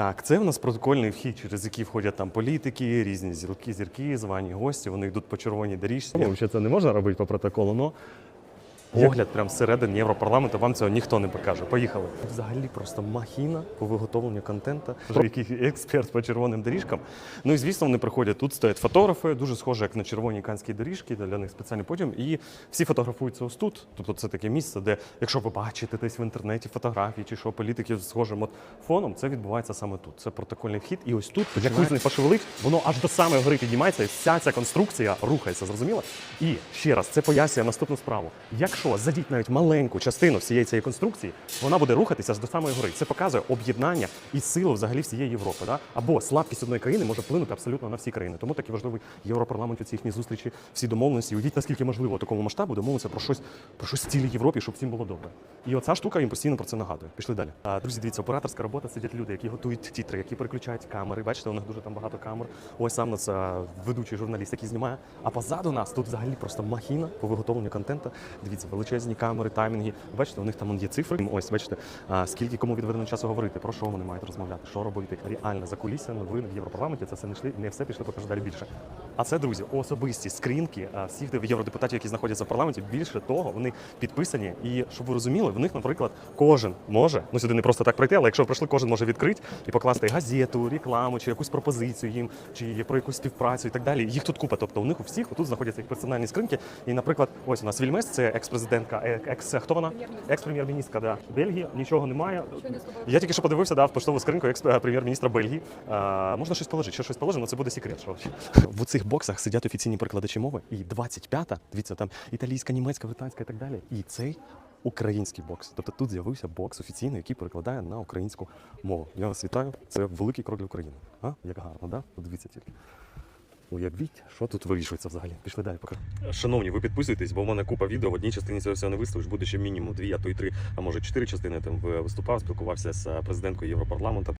Так, це в нас протокольний вхід, через який входять там політики, різні зірки, зірки, звані гості. Вони йдуть по червоній доріжці. Ну, це не можна робити по протоколу, але огляд прямо всередині Європарламенту вам цього ніхто не покаже. Поїхали. Взагалі просто махіна по виготовленню контенту, який експерт по червоним доріжкам. Ну і звісно, вони приходять. Тут стоять фотографи, дуже схоже, як на червоній канській доріжці, для них спеціальний потім. І всі фотографуються ось тут. Тобто це таке місце, де, якщо ви бачите десь в інтернеті фотографії чи що політиків з схожим от фоном, це відбувається саме тут. Це протокольний вхід. І ось тут, як не пошевелить, воно аж до самої гори піднімається, і вся ця конструкція рухається, зрозуміло? І ще раз, це пояснює наступну справу. Якщо задіть навіть маленьку частину всієї цієї конструкції, вона буде рухатися до самої гори. Це показує об'єднання і силу взагалі всієї Європи. Да? Або слабкість одної країни може вплинути абсолютно на всі країни. Тому такий важливий європарламент, ці їхні зустрічі, всі домовленості. Уявіть, наскільки можливо такому масштабу домовитися про щось про щось в цілій Європі, щоб всім було добре. І оця штука їм постійно про це нагадує. Пішли далі. А, друзі, дивіться, операторська робота сидять люди, які готують тітри, які переключають камери. Бачите, у них дуже там багато камер. Ось сам нас ведучий журналіст, який знімає. А позаду нас тут взагалі просто махіна по виготовленню контенту. Дивіться, величезні камери, таймінги. Бачите, у них там є цифри. Ось бачите, скільки кому відведено часу говорити, про що вони мають розмовляти, що робити. Реально за кулісся, новини в Європарламенті. Це все не йшли, не все пішли, покажу далі більше. А це, друзі, особисті скринки а, всіх євродепутатів, які знаходяться в парламенті. Більше того, вони підписані. І щоб ви розуміли, в них, наприклад, кожен може, ну сюди не просто так прийти, але якщо ви прийшли, кожен може відкрити і покласти газету, рекламу чи якусь пропозицію їм, чи про якусь співпрацю і так далі. Їх тут купа. Тобто у них у всіх тут знаходяться їх персональні скринки. І, наприклад, ось у нас Вільмес, це екс-президентка, е, екс хто вона? Екс-прем'єр-міністра да. Бельгії. Нічого немає. Я тільки що подивився да, в поштову скринку екс-прем'єр-міністра Бельгії. А, можна щось положити, що щось положено, це буде секрет. Що в цих боксах сидять офіційні перекладачі мови. І 25-та, дивіться, там італійська, німецька, британська і так далі. І цей український бокс. Тобто тут з'явився бокс офіційний, який перекладає на українську мову. Я вас вітаю. Це великий крок для України. А? Як гарно, да? Подивіться тільки. Уявіть, що тут вирішується взагалі. Пішли далі, поки. Шановні, ви підписуйтесь, бо в мене купа відео. В одній частині цього всього не виставиш, буде ще мінімум дві, а то й три, а може чотири частини. Там виступав, спілкувався з президенткою Європарламенту.